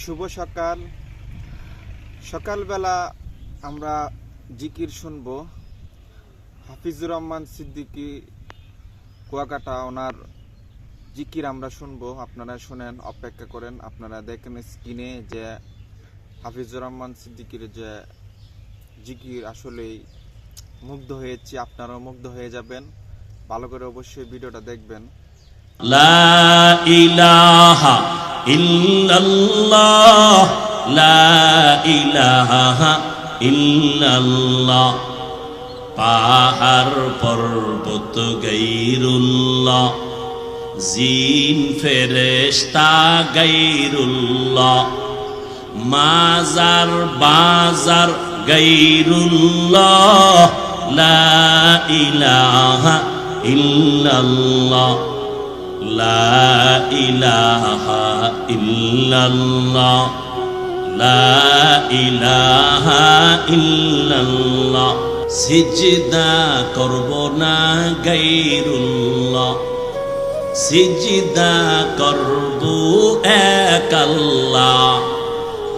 শুভ সকাল। সকালবেলা আমরা জিকির শুনব। হাফিজুর রহমান সিদ্দিকী কুয়াকাটা, ওনার জিকির আমরা শুনব। আপনারা শোনেন, অপেক্ষা করেন। আপনারা দেখেন স্ক্রিনে যে হাফিজুর রহমান সিদ্দিকির যে জিকির, আসলেই মুগ্ধ হয়েছি, আপনারাও মুগ্ধ হয়ে যাবেন। ভালো করে অবশ্যই ভিডিওটা দেখবেন। লা ইলাহা ইল্লাল্লাহ, লা ইলাহা ইল্লাল্লাহ, পাহাড় পর্বত গৈরুল্লাহ জিন ফেরেশতা গৈরুল্লাহ মাজার বাজার গৈরুল্লাহ লা ইলাহা ইল্লাল্লাহ, লা ইলাহা লা ইলাহা করব না গাইরুল্লাহ, সিজদা করব এক আল্লাহ।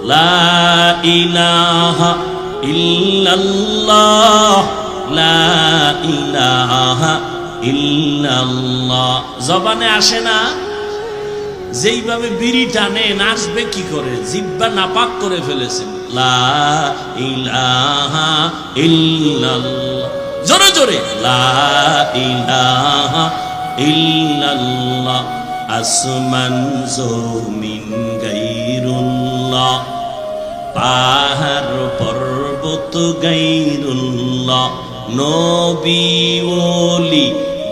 লা ইলাহা ইল্লাল্লাহ, লা ইলাহা ইল্লাল্লাহ। জবানে আসে না? যেইভাবে বিড়ি টানে, নাচবে কি করে? জিব্বা নাপাক করে ফেলেছেন। লা ইলাহা ইল্লাল্লাহ। জোরে জোরে। লা ইলাহা ইল্লাল্লাহ। আসমান জমিন গাইরুল্লাহ। পাহাড় পর্বত গাইরুল্লাহ, নবী ওলি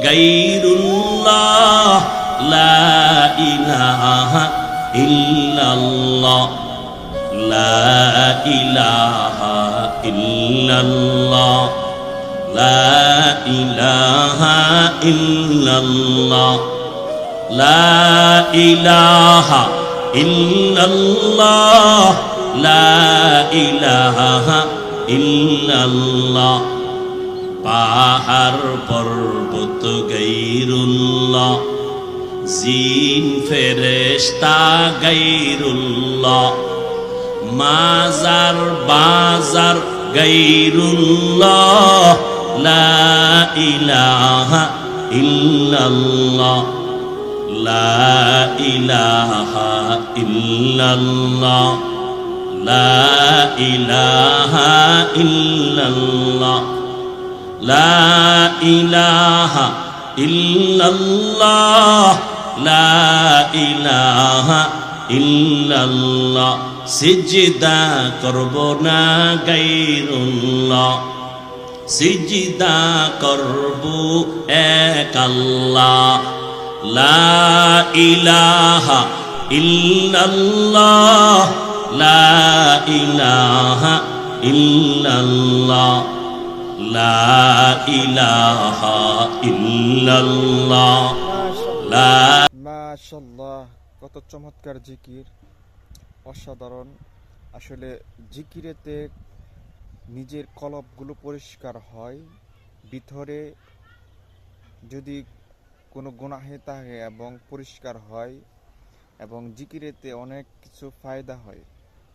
গাইরুল্লাহ, লা ইলাহা ইল্লাল্লাহ, লা ইলাহা ইল্লাল্লাহ, লা ইলাহা ইল্লাল্লাহ, লা ইলাহা ইল্লাল্লাহ। লা ইলাহা ইল্লাল্লাহ। পাহাড় পর্বত গৈরুল্লাহ জিন ফেরেশতা গৈরুল্লাহ মাজার বাজার গৈরুল্লাহ লা ইলাহা ইল্লাল্লাহ। লা ইলাহা ইল্লাল্লাহ। লা ইলাহা ইল্লাল্লাহ। লা ইলাহা ইল্লাল্লাহ। লা ইলাহা ইল্লাল্লাহ। সিজদা করব না গাইরুল্লাহ সিজদা করব এক আল্লাহ। লা ইলাহা ইল্লাল্লাহ। লা ইলাহা ইল্লাল্লাহ, লা ইলাহা ইল্লাল্লাহ, লা মাশাল্লাহ কত চমৎকার জিকির। অসাধারণ। আসলে জিকিরেতে নিজের কলবগুলো পরিষ্কার হয়। ভিতরে যদি কোনো গুনাহে থাকে এবং পরিষ্কার হয়, এবং জিকিরেতে অনেক কিছু ফায়দা হয়।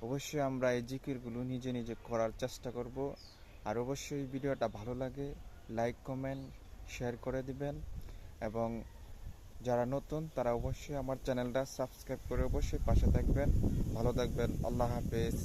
অবশ্যই আমরা এই জিকিরগুলো নিজে নিজে করার চেষ্টা করব। আর অবশ্যই ভিডিওটা ভালো লাগে লাইক কমেন্ট শেয়ার করে দিবেন। এবং যারা নতুন, তারা অবশ্যই আমার চ্যানেলটা সাবস্ক্রাইব করে অবশ্যই পাশে থাকবেন। ভালো থাকবেন, আল্লাহ হাফেজ।